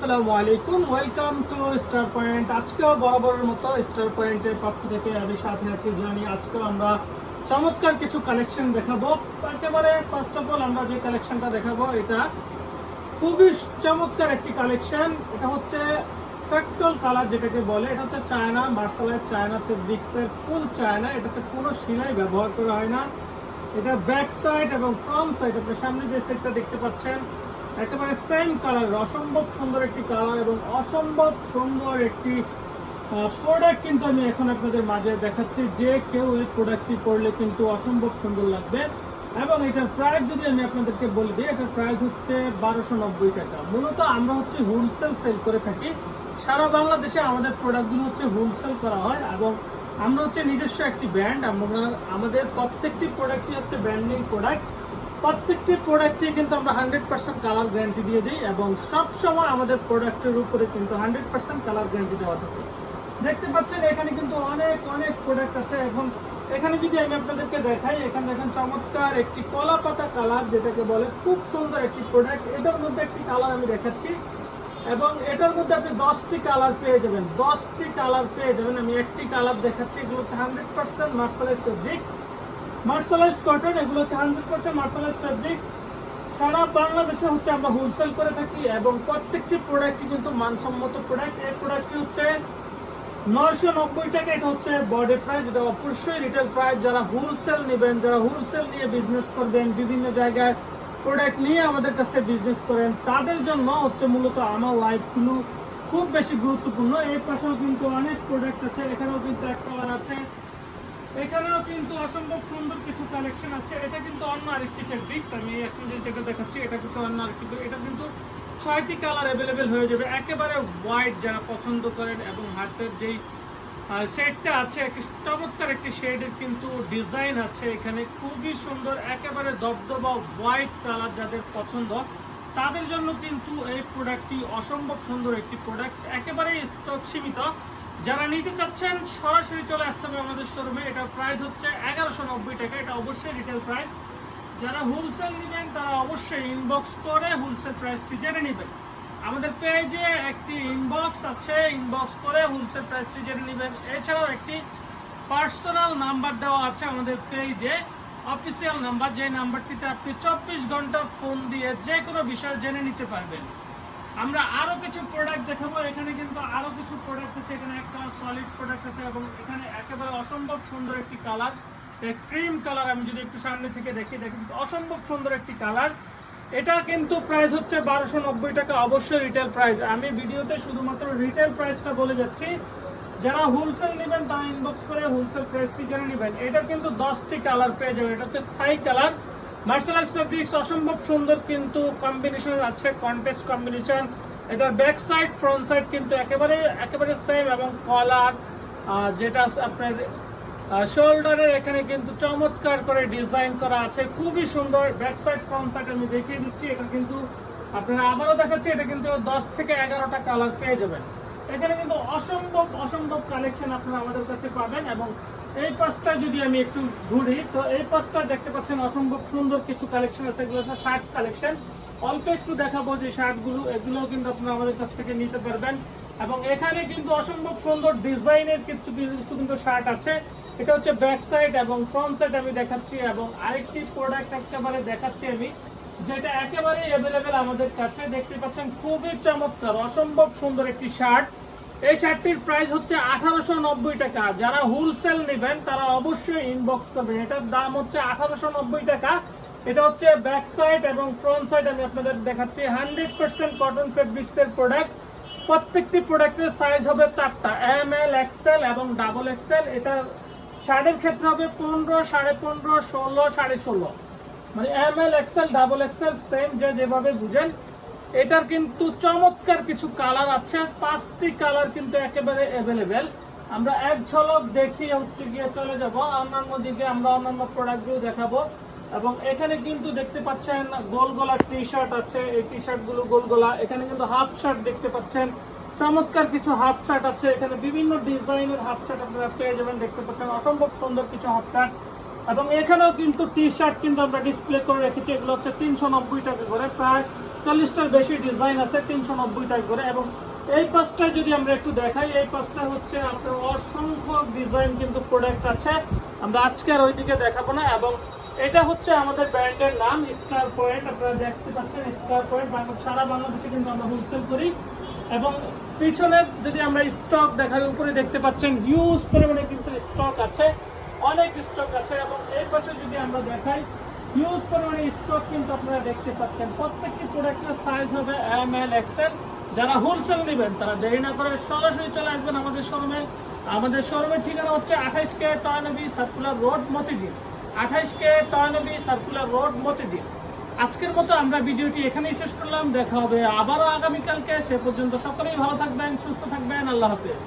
আসসালামু আলাইকুম, welcome to star point. আজকেও বরাবরের মতো স্টার পয়েন্টের পক্ষ থেকে আমি সাথে আছি জানি আজকেও আমরা চমৎকার কিছু কালেকশন দেখাবো। একেবারে ফার্স্ট অফ অল আমরা যে কালেকশনটা দেখাবো, এটা খুবই চমৎকার একটি কালেকশন এটা হচ্ছে ফ্র্যাক্টল কালার যেটাকে বলে, এটা হচ্ছে চায়না মার্শালের চায়না ফেব্রিক্সের ফুল চায়না। এটাতে কোনো সিলাই ব্যবহার করা হয় না। এটা ব্যাক সাইড এবং ফ্রন্ট সাইড আপনার সামনে যে সেটটা দেখতে পাচ্ছেন একেবারে সেম কালার অসম্ভব সুন্দর একটি কালার এবং অসম্ভব সুন্দর একটি প্রোডাক্ট কিন্তু আমি এখন আপনাদের মাঝে দেখাচ্ছি। যে কেউ এই প্রোডাক্টটি পরলে কিন্তু অসম্ভব সুন্দর লাগবে। এবং এটার প্রাইস যদি আমি আপনাদেরকে বলে দিই, এটার প্রাইস হচ্ছে বারোশো নব্বই টাকা। মূলত আমরা হচ্ছে হোলসেল সেল করে থাকি। সারা বাংলাদেশে আমাদের প্রোডাক্টগুলো হচ্ছে হোলসেল করা হয় এবং আমরা হচ্ছে নিজস্ব একটি ব্র্যান্ড আমরা আমাদের প্রত্যেকটি প্রোডাক্টই হচ্ছে ব্র্যান্ডিং প্রোডাক্ট প্রত্যেকটি প্রোডাক্টে কিন্তু আমরা হান্ড্রেড পার্সেন্ট কালার গ্যারান্টি দিয়ে দিই এবং সব সময় আমাদের প্রোডাক্টের উপরে কিন্তু হান্ড্রেড পার্সেন্ট কালার গ্যারান্টি দেওয়া থাকে। দেখতে পাচ্ছেন, এখানে কিন্তু অনেক অনেক প্রোডাক্ট আছে এখন এখানে যদি আমি আপনাদেরকে দেখাই, এখানে দেখেন চমৎকার একটি কলা পাতা কালার যেটাকে বলে খুব সুন্দর একটি প্রোডাক্ট এটার মধ্যে একটি কালার আমি দেখাচ্ছি এবং এটার মধ্যে আপনি দশটি কালার পেয়ে যাবেন। দশটি কালার পেয়ে যাবেন। আমি একটি কালার দেখাচ্ছি, এগুলো হচ্ছে hundred percent mercerise fabrics mercerise cotton এগুলো হচ্ছে হান্ড্রেড পার্সেন্ট মার্শালাইজ ফেব্রিক্স সারা বাংলাদেশে হচ্ছে আমরা হোলসেল করে থাকি এবং প্রত্যেকটি প্রোডাক্টই কিন্তু মানসম্মত প্রোডাক্ট এই প্রোডাক্টটি হচ্ছে নয়শো নব্বই টাকা, এটা হচ্ছে বডি প্রাইস এটা অবশ্যই রিটেল প্রাইস যারা হোলসেল নেবেন, যারা হোলসেল নিয়ে বিজনেস করবেন, বিভিন্ন জায়গায় প্রোডাক্ট নিয়ে আমাদের কাছে বিজনেস করেন, তাদের জন্য হচ্ছে মূলত আমার লাইফগুলো খুব বেশি গুরুত্বপূর্ণ। এই পাশেও কিন্তু অনেক প্রোডাক্ট আছে, এখানেও কিন্তু এক কালার আছে। এখানেও কিন্তু অসম্ভব সুন্দর কিছু কালেকশন আছে। এটা কিন্তু অন্য আরেকটি ফেব্রিক্স আমি এখন যেটা দেখাচ্ছি, এটা কিন্তু অন্য আরেকটি এটা কিন্তু ছয়টি কালার অ্যাভেলেবেল হয়ে যাবে। একেবারে হোয়াইট যারা পছন্দ করেন এবং হাতের যেই শেডটা আছে, একটি চমৎকার একটি শেডের কিন্তু ডিজাইন আছে এখানে। খুবই সুন্দর, একেবারে দবদবা হোয়াইট কালার যাদের পছন্দ, তাদের জন্য কিন্তু এই প্রোডাক্টটি অসম্ভব সুন্দর একটি প্রোডাক্ট একেবারে স্টক সীমিত। যারা নিতে চাচ্ছেন, সরাসরি চলে আসতে হবে আমাদের শোরুমে এটার প্রাইস হচ্ছে এগারোশো নব্বই টাকা। এটা অবশ্যই রিটেল প্রাইস যারা হোলসেল নেবেন, তারা অবশ্যই ইনবক্স করে হোলসেল প্রাইসটি জেনে নেবেন। আমাদের পেজে একটি ইনবক্স আছে। ইনবক্স করে হোলসেল প্রাইসটি জেনে নেবেন। এছাড়াও একটি পার্সোনাল নাম্বার দেওয়া আছে আমাদের পেজে অফিসিয়াল নাম্বার যে নাম্বারটিতে আপনি চব্বিশ ঘণ্টা ফোন দিয়ে যে কোনো বিষয় জেনে নিতে পারবেন। আমরা আরও কিছু প্রোডাক্ট দেখাবো। এখানে কিন্তু আরও কিছু প্রোডাক্ট আছে। এখানে একটা সলিড প্রোডাক্ট আছে এবং এখানে একেবারে অসম্ভব সুন্দর একটি কালার ক্রিম কালার আমি যদি একটু সামনে থেকে দেখি দেখি অসম্ভব সুন্দর একটি কালার এটা কিন্তু প্রাইস হচ্ছে বারোশো নব্বই টাকা। অবশ্যই রিটেল প্রাইস আমি ভিডিওতে শুধুমাত্র রিটেল প্রাইসটা বলে যাচ্ছি। যারা হোলসেল নেবেন, তারা ইনবক্স করে হোলসেল প্রাইসটি জেনে নেবেন। এটা কিন্তু দশটি কালার পেয়ে যাবে এটা হচ্ছে সাই কালার মার্শাল আর্টস ফেব্রিক্স অসম্ভব সুন্দর কিন্তু কম্বিনেশন আছে কন্টেস্ট কম্বিনেশন এটা ব্যাক সাইড ফ্রন্ট সাইড কিন্তু একেবারে একেবারে সেম এবং কলার যেটা আপনার শোল্ডারের এখানে কিন্তু চমৎকার করে ডিজাইন করা আছে। খুবই সুন্দর ব্যাক সাইড ফ্রন্ট সাইড আমি দেখিয়ে দিচ্ছি। এটা কিন্তু আপনারা আবারও দেখাচ্ছি, এটা কিন্তু দশ থেকে এগারোটা কালার পেয়ে যাবেন। এখানে কিন্তু অসম্ভব অসম্ভব কালেকশন আপনারা আমাদের কাছে পাবেন এবং এই পাঁচটা যদি আমি একটু ঘুরি, তো এই পাঁচটা দেখতে পাচ্ছেন অসম্ভব সুন্দর কিছু কালেকশন আছে। এগুলো হচ্ছে শার্ট কালেকশন অল্প একটু দেখাবো যে শার্টগুলো এগুলো কিন্তু আপনারা আমাদের কাছ থেকে নিতে পারবেন। এবং এখানে কিন্তু অসম্ভব সুন্দর ডিজাইনের কিছু কিছু কিন্তু শার্ট আছে। এটা হচ্ছে ব্যাক সাইড এবং ফ্রন্ট সাইড আমি দেখাচ্ছি এবং আরেকটি প্রোডাক্ট একেবারে দেখাচ্ছি আমি, যেটা একেবারে অ্যাভেলেবেল আমাদের কাছে। দেখতে পাচ্ছেন খুবই চমৎকার, অসম্ভব সুন্দর একটি শার্ট এই শার্টটির প্রাইস হচ্ছে আঠারোশো নব্বই টাকা। যারা হোলসেল নেবেন, তারা অবশ্যই ইনবক্স করবেন। এটার দাম হচ্ছে আঠারোশো নব্বই টাকা। এটা হচ্ছে ব্যাক সাইড এবং ফ্রন্ট সাইড আমি আপনাদের দেখাচ্ছি। হান্ড্রেড পার্সেন্ট কটন ফেব্রিক্স এর প্রোডাক্ট প্রত্যেকটি প্রোডাক্টের সাইজ হবে চারটা। এম এল এক্সেল এবং ডাবল এক্সেল এটা শার্টের ক্ষেত্রে হবে পনেরো, সাড়ে পনেরো, ষোলো, সাড়ে ষোলো। মানে M L XL double XL same যে যেভাবে বুঝেন। এটার কিন্তু চমৎকার কিছু কালার আছে। পাঁচটি কালার কিন্তু একেবারে অ্যাভেলেবেল আমরা এক ঝলক দেখি হচ্ছে গিয়ে চলে যাব। অন্যান্য দিকে আমরা অন্যান্য প্রোডাক্টগুলো দেখাবো। এবং এখানে কিন্তু দেখতে পাচ্ছেন গোল গলার টি শার্ট আছে। এই টি শার্টগুলো গোল গলা। এখানে কিন্তু হাফ শার্ট দেখতে পাচ্ছেন। চমৎকার কিছু হাফ শার্ট আছে। এখানে বিভিন্ন ডিজাইনের হাফ শার্ট আপনারা পেয়ে যাবেন। দেখতে পাচ্ছেন অসম্ভব সুন্দর কিছু হাফ শার্ট এবং এখানেও কিন্তু টি শার্ট কিন্তু আমরা ডিসপ্লে করে রেখেছি। এগুলো হচ্ছে তিনশো নব্বই টাকা করে। প্রায় চল্লিশটার বেশি ডিজাইন আছে, তিনশো নব্বই করে এবং এই পাঁচটা যদি আমরা একটু দেখাই, এই পাঁচটা হচ্ছে আপনার অসংখ্য ডিজাইন কিন্তু প্রোডাক্ট আছে। আমরা আজকে আর ওইদিকে দেখাবো না এবং এটা হচ্ছে আমাদের ব্র্যান্ডের নাম স্টার পয়েন্ট আপনারা দেখতে পাচ্ছেন স্টার পয়েন্ট বাংলাদেশ সারা বাংলাদেশে কিন্তু আমরা হোলসেল করি। এবং পিছনে যদি আমরা স্টক দেখাই, উপরে দেখতে পাচ্ছেন হিউজ পরিমাণে কিন্তু স্টক আছে, অনেক স্টক আছে এবং এই পাশে যদি আমরা দেখাই হিউজ পরিমাণে স্টক কিন্তু আপনারা দেখতে পাচ্ছেন। প্রত্যেকটি প্রোডাক্টের সাইজ হবে এম এল এক্সেল যারা হোলসেল নেবেন, তারা দেরি না করে সরাসরি চলে আসবেন আমাদের শোরুমে আমাদের শোরুমের ঠিকানা হচ্ছে আঠাইশ K Toynbee circular road, Motijheel. আঠাইশ K Toynbee circular road, Motijheel. আজকের মতো আমরা ভিডিওটি এখানেই শেষ করলাম। দেখা হবে আবারও আগামীকালকে। সে পর্যন্ত সকলেই ভালো থাকবেন, সুস্থ থাকবেন। আল্লাহ হাফেজ।